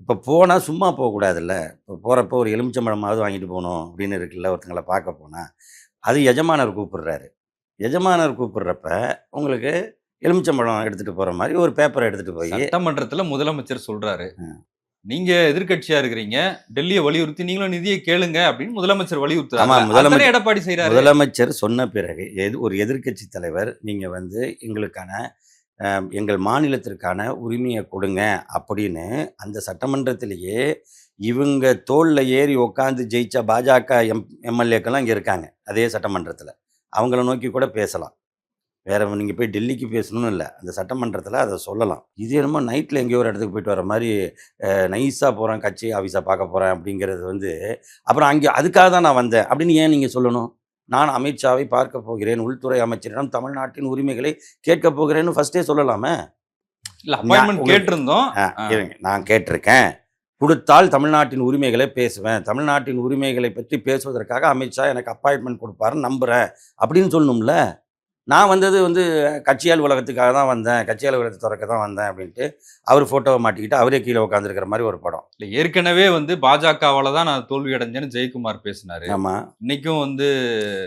இப்போ போனால் சும்மா போகக்கூடாதுல்ல. இப்போ போகிறப்போ ஒரு எலுமிச்சம்பழமாவது வாங்கிட்டு போகணும் அப்படின்னு இருக்குல்ல ஒருத்தங்களை பார்க்க போனால் அது எஜமானர் கூப்பிடுறாரு. எஜமானர் கூப்பிடுறப்ப உங்களுக்கு எலுமிச்சம்பழம் எடுத்துகிட்டு போகிற மாதிரி ஒரு பேப்பரை எடுத்துகிட்டு போய் சட்டமன்றத்துல முதலமைச்சர் சொல்றாரு. ம். நீங்க எதிர்க்கட்சியா இருக்கிறீங்க. டெல்லியை வலியுறுத்தி நீங்களும் நிதியை கேளுங்க அப்படின்னு முதலமைச்சர் வலியுறுத்துறாங்க முதலமைச்சர் எடப்பாடி செய்யறாரு முதலமைச்சர் சொன்ன பிறகு எது ஒரு எதிர்க்கட்சி தலைவர் நீங்கள் வந்து எங்களுக்கான எங்கள் மாநிலத்திற்கான உரிமையை கொடுங்க அப்படின்னு அந்த சட்டமன்றத்திலேயே இவங்க தோளில் ஏறி உட்காந்து ஜெயிச்ச பாஜக எம் எம்எல்ஏக்கெல்லாம் இங்கே இருக்காங்க அதே சட்டமன்றத்தில். அவங்கள நோக்கி கூட பேசலாம். வேற நீங்கள் போய் டெல்லிக்கு பேசணும்னு இல்லை அந்த சட்டமன்றத்தில் அதை சொல்லலாம். இது என்னமோ நைட்டில் எங்கேயோ ஒரு இடத்துக்கு போயிட்டு வர மாதிரி நைஸாக போகிறேன் கட்சி ஆஃபீஸாக பார்க்க போகிறேன் அப்படிங்கிறது வந்து அப்புறம் அங்கே அதுக்காக தான் நான் வந்தேன் அப்படின்னு ஏன் நீங்கள் சொல்லணும்? நான் அமித்ஷாவை பார்க்க போகிறேன். உள்துறை அமைச்சரிடம் தமிழ்நாட்டின் உரிமைகளை கேட்க போகிறேன்னு ஃபர்ஸ்டே சொல்லலாமே? கேட்டிருந்தோம். இருங்க நான் கேட்டிருக்கேன். கொடுத்தால் தமிழ்நாட்டின் உரிமைகளை பேசுவேன். தமிழ்நாட்டின் உரிமைகளை பற்றி பேசுவதற்காக அமித்ஷா எனக்கு அப்பாயின்மெண்ட் கொடுப்பாருன்னு நம்புகிறேன் அப்படின்னு சொல்லணும்ல? நான் வந்தது வந்து கட்சி அலுவலகத்துக்காக தான் வந்தேன். கட்சி அலுவலகத்தை திறக்க தான் வந்தேன் அப்படின்ட்டு அவர் ஃபோட்டோவை மாட்டிக்கிட்டு அவரே கீழே உட்காந்துருக்கிற மாதிரி ஒரு படம். இல்ல ஏற்கனவே வந்து பாஜகவால தான் நான் தோல்வி அடைஞ்சேன்னு ஜெயக்குமார் பேசினாரு. ஆமாம் இன்னைக்கும் வந்து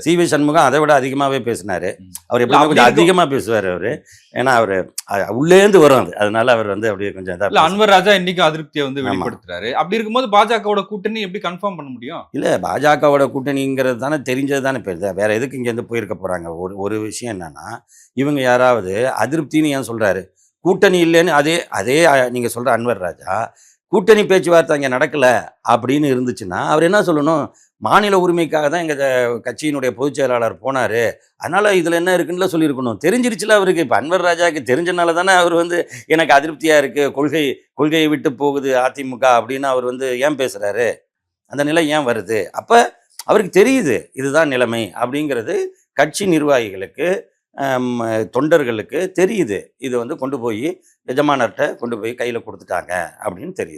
சி வி சண்முகம் அதை விட அதிகமாகவே பேசினாரு. அவர் அப்படி கொஞ்சம். அதிகமாக பேசுவார் அவர். ஏன்னா அவர் உள்ளேந்து வரும் அது. அதனால அவர் வந்து அப்படியே கொஞ்சம் இல்ல இதாக அன்வர் ராஜா இன்னைக்கும் அதிருப்தியை வந்து. வெளிப்படுத்துறாரு. அப்படி இருக்கும்போது பாஜகவோட கூட்டணி எப்படி கன்ஃபார்ம் பண்ண முடியும்? இல்லை பாஜகவோட கூட்டணிங்கிறது தானே தெரிஞ்சது தானே இப்போ. வேற எதுக்கு இங்கேருந்து போயிருக்க போகிறாங்க ஒரு ஒரு விஷயம் என்னன்னா இவங்க யாராவது அதிருப்தின்னு ஏன் சொல்கிறாரு கூட்டணி இல்லைன்னு அதே அதே நீங்கள் சொல்கிற அன்வர் ராஜா கூட்டணி பேச்சுவார்த்தை அங்கே நடக்கல அப்படின்னு இருந்துச்சுன்னா அவர் என்ன சொல்லணும்? மாநில உரிமைக்காக தான் எங்கள் கட்சியினுடைய பொதுச் செயலாளர் போனார். அதனால் இதில் என்ன இருக்குன்னு சொல்லியிருக்கணும். தெரிஞ்சிருச்சுல அவருக்கு. இப்போ அன்வர் ராஜாவுக்கு தெரிஞ்சனால தானே அவர் வந்து எனக்கு அதிருப்தியாக இருக்குது கொள்கை கொள்கையை விட்டு போகுது அதிமுக அப்படின்னு அவர் வந்து ஏன் பேசுகிறாரு அந்த நிலை ஏன் வருது? அப்போ அவருக்கு தெரியுது இதுதான் நிலைமை அப்படிங்கிறது கட்சி நிர்வாகிகளுக்கு தொண்டர்களுக்கு தெரியுது. இது வந்து கொண்டு போய் எஜமானர்கிட்ட கொண்டு போய் கையில் கொடுத்துட்டாங்க அப்படின்னு தெரியுது.